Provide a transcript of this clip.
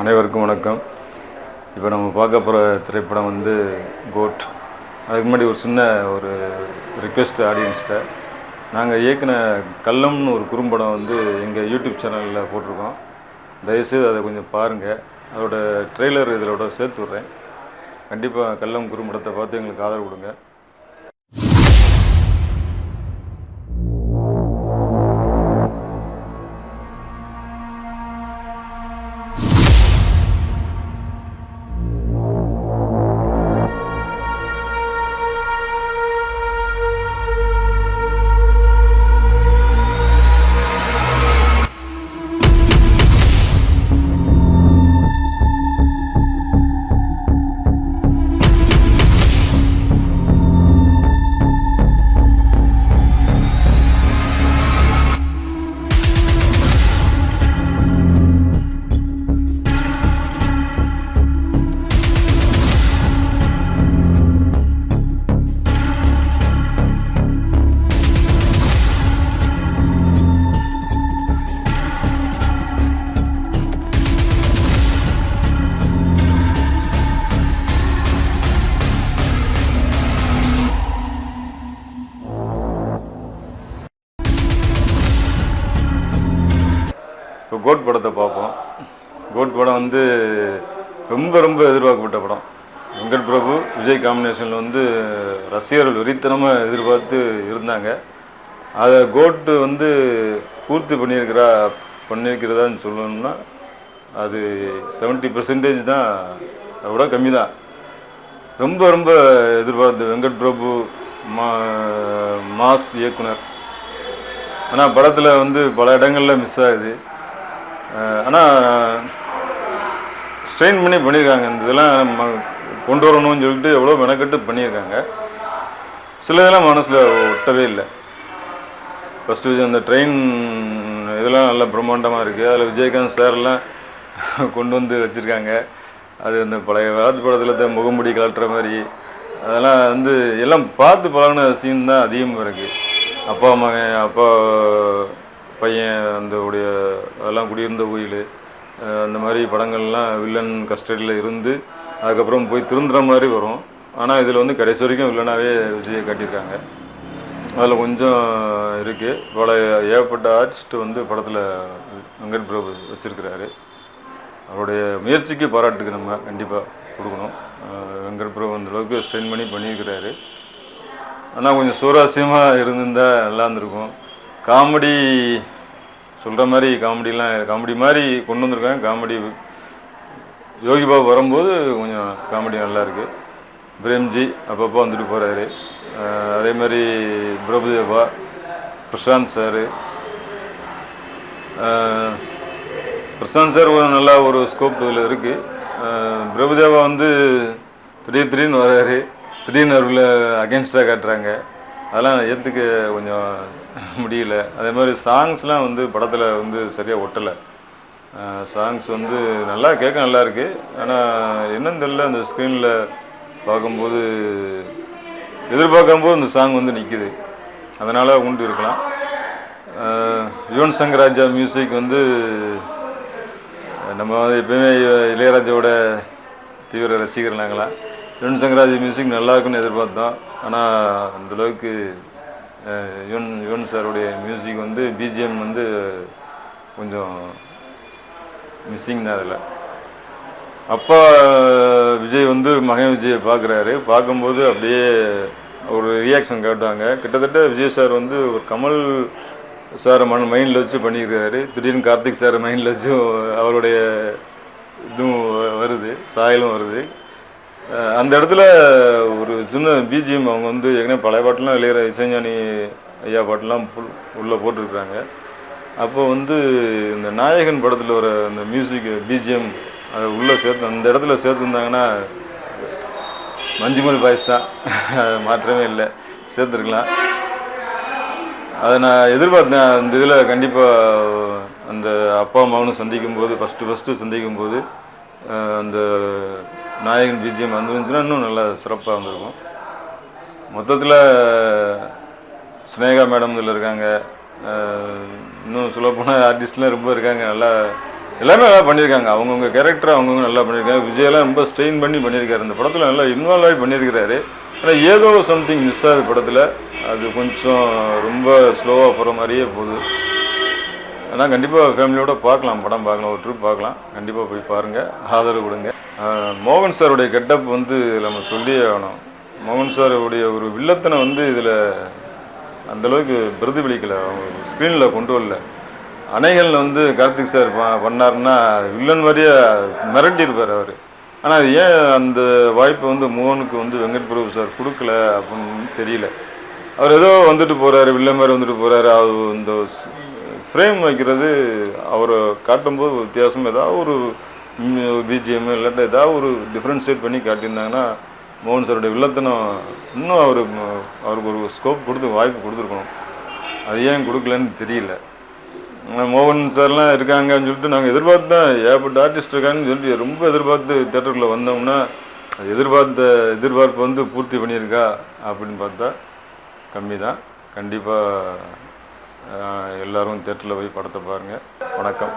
அனைவருக்கும் வணக்கம். இப்போ நம்ம பார்க்க போகிற திரைப்படம் வந்து கோட் அதுக்கு முன்னாடி ஒரு சின்ன ஒரு ரிக்வெஸ்ட் ஆடியன்ஸ்கிட்ட நாங்கள் இயக்குன கள்ளம்னு ஒரு குறும்படம் வந்து எங்கள் யூடியூப் சேனலில் போட்டிருக்கோம். தயவுசெய்து அதை கொஞ்சம் பாருங்கள் அதோட ட்ரெய்லர் இதிலோட சேர்த்து விட்றேன். கண்டிப்பாக கள்ளம் குறும்படத்தை பார்த்து எங்களுக்கு ஆதரவு கொடுங்க. கோட் படத்தை பார்ப்போம். கோட் படம் வந்து ரொம்ப ரொம்ப எதிர்பார்க்கப்பட்ட படம். வெங்கட் பிரபு விஜய் காம்பினேஷனில் வந்து ரசிகர்கள் வெறித்தனமாக எதிர்பார்த்து இருந்தாங்க. அதை கோட்டு வந்து பூர்த்தி பண்ணியிருக்கிறா பண்ணியிருக்கிறதான்னு சொல்லணும்னா அது 70% பர்சன்டேஜ் தான் அதை விட கம்மி தான். ரொம்ப ரொம்ப எதிர்பார்த்து வெங்கட் பிரபு மா மாஸ் இயக்குனர். ஆனால் படத்தில் வந்து பல இடங்களில் மிஸ் ஆகுது. ஆனால் ஸ்ட்ரெயின் பண்ணி பண்ணியிருக்காங்க இந்த இதெல்லாம் கொண்டு வரணும்னு சொல்லிட்டு எவ்வளோ மெனக்கட்டு பண்ணியிருக்காங்க சில இதெல்லாம் மனசில் ஒட்டவே இல்லை. ஃபஸ்ட்டு அந்த ட்ரெயின் இதெல்லாம் நல்லா பிரம்மாண்டமாக இருக்குது அதில் விஜயகாந்த் சார்லாம் கொண்டு வந்து வச்சுருக்காங்க. அது அந்த பழைய காலத்து படத்தில் இந்த முகமுடி கலட்டுற மாதிரி. அதெல்லாம் வந்து எல்லாம் பார்த்து பழகின சீன் தான் அதிகமாக இருக்குது அப்பா மகன் அப்பா பையன் அந்த உடைய அதெல்லாம் குடியிருந்த கோயில் அந்த மாதிரி படங்கள்லாம் வில்லன் கஸ்டடியில் இருந்து அதுக்கப்புறம் போய் திருந்துற மாதிரி வரும். ஆனால் இதில் வந்து கடைசி வரைக்கும் வில்லனாகவே விஜயை காட்டியிருக்காங்க. அதில் கொஞ்சம் இருக்குது பல ஏகப்பட்ட ஆர்டிஸ்ட் வந்து படத்தில் வெங்கட் பிரபு வச்சுருக்கிறாரு. அவருடைய முயற்சிக்கு பாராட்டுக்கு நம்ம கண்டிப்பாக கொடுக்கணும். வெங்கட் பிரபு அந்த அளவுக்கு ஸ்ட்ரெயின் பண்ணி பண்ணியிருக்கிறாரு. ஆனால் கொஞ்சம் சுவாரஸ்யமாக இருந்திருந்தால் நல்லா இருந்திருக்கும். காமெடி சொல்கிற மாதிரி காமெடிலாம் காமெடி மாதிரி கொண்டு வந்திருக்காங்க. காமெடி யோகி பாபு வரும்போது கொஞ்சம் காமெடி நல்லா இருக்குது பிரேம்ஜி அப்பப்போ வந்துட்டு போகிறாரு அதே மாதிரி பிரபுதேவா பிரசாந்த் சார். பிரசாந்த் சார் ஒரு நல்லா ஒரு ஸ்கோப் இதில் இருக்குது பிரபுதேவா வந்து திடீர் திடீர்னு வர்றாரு திடீர்னு அவர்களை அகேன்ஸ்டாக காட்டுறாங்க. அதெல்லாம் ஏற்றுக்க கொஞ்சம் முடியல. அதே மாதிரி சாங்ஸ்லாம் வந்து படத்தில் வந்து சரியாக ஒட்டலை. சாங்ஸ் வந்து நல்லா கேட்க நல்லா இருக்குது ஆனால் என்னன்னு தெரியல அந்த ஸ்க்ரீனில் பார்க்கும்போது எதிர்பார்க்கும்போது அந்த சாங் வந்து நிற்கிது அதனால் உண்டு இருக்கலாம். யுவன் சங்கர் ராஜா மியூசிக் வந்து நம்ம வந்து எப்பயுமே இளையராஜாவோட தீவிர ரசிகர் நாங்களாம் யுவன் சங்கர் ராஜா மியூசிக் நல்லா இருக்குன்னு எதிர்பார்த்தோம். ஆனால் அந்தளவுக்கு யுவன் யுவன் சாருடைய மியூசிக் வந்து பிஜிஎம் வந்து கொஞ்சம் மிஸ்ஸிங் தான் அதில். அப்பா விஜய் வந்து மகன் விஜயை பார்க்குறாரு. பார்க்கும்போது அப்படியே ஒரு ரியாக்ஷன் காட்டுவாங்க. கிட்டத்தட்ட விஜய் சார் வந்து ஒரு கமல் சாரை மன மைண்டில் வச்சு பண்ணியிருக்காரு. திடீர்னு கார்த்திக் சார் மைண்டில் வச்சும் அவருடைய இதுவும் வ- வருது சாயலும் வருது. அந்த இடத்துல ஒரு சின்ன பிஜிஎம் அவங்க வந்து ஏற்கனவே பழைய பாட்டெலாம் இளையர இசைஞானி ஐயா பாட்டெலாம் உள்ளே போட்டிருக்கிறாங்க. அப்போ வந்து இந்த நாயகன் படத்தில் வர அந்த மியூசிக் பிஜிஎம் அதை உள்ளே சேர்த்து அந்த இடத்துல சேர்த்துருந்தாங்கன்னா மஞ்சுமல் பாய்ஸ் தான். அது மாற்றமே இல்லை. சேர்த்துருக்கலாம். அதை நான் எதிர்பார்த்தேன். அந்த இதில் கண்டிப்பாக அந்த அப்பா அம்மாவும் சந்திக்கும் போது ஃபஸ்ட்டு ஃபஸ்ட்டு சந்திக்கும் போது அந்த நாயகன் பிஜிஎம் வந்துருந்துச்சுன்னா இன்னும் நல்லா சிறப்பாக வந்திருக்கும். மொத்தத்தில் ஸ்னேகா மேடம் இதில் இருக்காங்க. இன்னும் சொல்லப்போனால் ஆர்டிஸ்ட்லாம் ரொம்ப இருக்காங்க. நல்லா எல்லாமே நல்லா பண்ணியிருக்காங்க அவங்கவுங்க கேரக்டர் அவங்கவுங்க நல்லா பண்ணியிருக்காங்க விஜயெல்லாம் ரொம்ப ஸ்ட்ரெயின் பண்ணி பண்ணியிருக்காரு இந்த படத்தில் நல்லா இன்வால்வ் ஆகி பண்ணியிருக்கிறாரு ஆனால் ஏதோ சம்திங் மிஸ் ஆகுது படத்தில். அது கொஞ்சம் ரொம்ப ஸ்லோவாக போகிற மாதிரியே போகுது. ஆனால் கண்டிப்பாக ஃபேமிலியோடு பார்க்கலாம். படம் பார்க்கலாம். ஒரு ட்ரிப் பார்க்கலாம். கண்டிப்பாக போய் பாருங்கள் ஆதரவு கொடுங்க. மோகன் சாருடைய கெட்டப் வந்து இதில் நம்ம சொல்லியே ஆகணும். மோகன் சாருடைய ஒரு வில்லத்தனை வந்து இதில் அந்தளவுக்கு பிரதிபலிக்கலை. அவங்க ஸ்க்ரீனில் கொண்டு வரல. அணைகளில் வந்து கார்த்திக் சார் ப- பண்ணாருன்னா வில்லன் மாதிரியே மிரட்டியிருப்பார் அவர். ஆனால் ஏன் அந்த வாய்ப்பை வந்து மோகனுக்கு வந்து வெங்கட் பிரபு சார் கொடுக்கல அப்படின்னு தெரியல. அவர் ஏதோ வந்துட்டு போகிறாரு வில்லன் மாதிரி வந்துட்டு போகிறாரு அவர் இந்த ஃப்ரேம் வைக்கிறது அவரை காட்டும்போது வித்தியாசம். ஏதாவது ஒரு பிஜிஎம் இல்லாட்ட ஏதாவது ஒரு டிஃப்ரென்ஷியேட் பண்ணி காட்டியிருந்தாங்கன்னா மோகன் சாருடைய வில்லத்தனம் இன்னும் அவர் அவருக்கு ஒரு ஸ்கோப் கொடுத்து வாய்ப்பு கொடுத்துருக்கணும். அது ஏன் கொடுக்கலன்னு தெரியல. மோகன் சார்லாம் இருக்காங்கன்னு சொல்லிட்டு நாங்கள் எதிர்பார்த்து தான் ஏற்பட்ட ஆர்டிஸ்ட் இருக்காங்கன்னு சொல்லிட்டு ரொம்ப எதிர்பார்த்து தேட்டருக்குள்ளே வந்தோம்னா அது எதிர்பார்த்த எதிர்பார்ப்பு வந்து பூர்த்தி பண்ணியிருக்கா அப்படின்னு பார்த்தா கம்மி தான் கண்டிப்பாக எல்லோரும் தேட்டரில் போய் படத்தை பாருங்கள் வணக்கம்.